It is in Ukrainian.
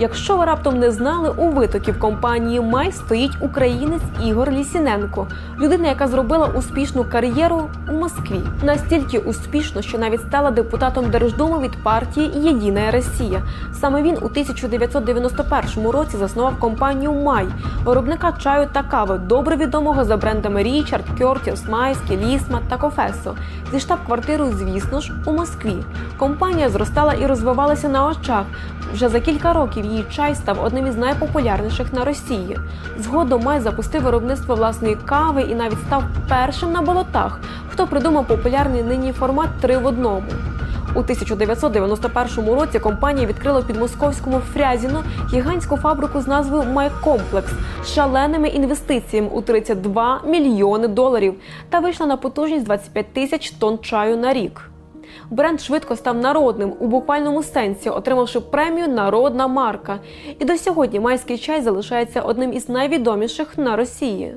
Якщо ви раптом не знали, у витоків компанії Май стоїть українець Ігор Лісіненко, людина, яка зробила успішну кар'єру у Москві. Настільки успішно, що навіть стала депутатом Держдуми від партії Єдина Росія. Саме він у 1991 році заснував компанію Май, виробника чаю та кави, добре відомого за брендами Річард, Кьортіс, Майський, Лісма та Кофесо. Зі штаб-квартирою, звісно ж, у Москві. Компанія зростала і розвивалася на очах. Вже за кілька років її чай став одним із найпопулярніших на Росії. Згодом Май запустив виробництво власної кави і навіть став першим на болотах, хто придумав популярний нині формат три в одному. У 1991 році компанія відкрила в підмосковському Фрязіно гігантську фабрику з назвою Майкомплекс з шаленими інвестиціями у 32 мільйони доларів та вийшла на потужність 25 тисяч тонн чаю на рік. Бренд швидко став народним у буквальному сенсі, отримавши премію Народна марка. І до сьогодні майський чай залишається одним із найвідоміших на Росії.